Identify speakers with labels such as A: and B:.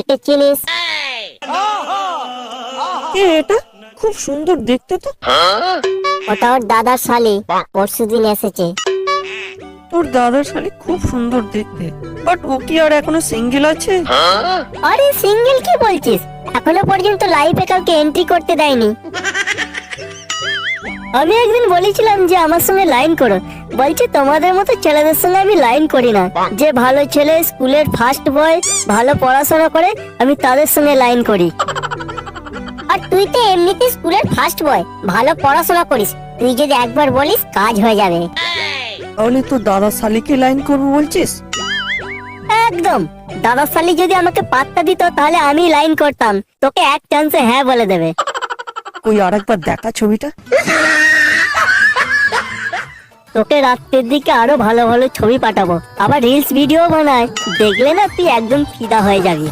A: একে জিনিস।
B: কে এটা খুব সুন্দর দেখতে তো।
A: ওটা ওর দাদার শালি। পরশু দিন এসেছে।
B: তোর দাদার শালি খুব সুন্দর দেখতে। বাট ও কি আর এখনও সিঙ্গেল আছে?
A: আরে সিঙ্গেল কি বলছিস? এখনও পর্যন্ত লাইফে কাউকে এন্ট্রি করতে দেয়নি। আমি একদিন বলেছিলাম যে আমার সঙ্গে লাইন করো। বলছে তোমাদের মতো ছেলেদের সঙ্গে আমি লাইন করি না। যে ভালো ছেলে স্কুলের ফার্স্ট বয় ভালো পড়াশোনা করে আমি তাদের সঙ্গে লাইন করি। আর তুই তো এমনিতে স্কুলের ফার্স্ট বয় ভালো পড়াশোনা করিস। তুই যদি একবার বলিস কাজ হয়ে যাবে।
B: তাহলে তোর দাদার শালিকে লাইন করব বলছিস?
A: একদম। দাদা শালি যদি আমাকে পাত্তা দিত তাহলে আমি লাইন করতাম। তোকে এক চান্সে হ্যাঁ বলে দেবে।
B: ওই আরেকবার দেখা ছবিটা।
A: তোকে রাত্রের দিকে আরও ভালো ভালো ছবি পাঠাবো। আবার রিলস ভিডিও বানায়। দেখলে না তুই একদম ফিদা হয়ে যাবি।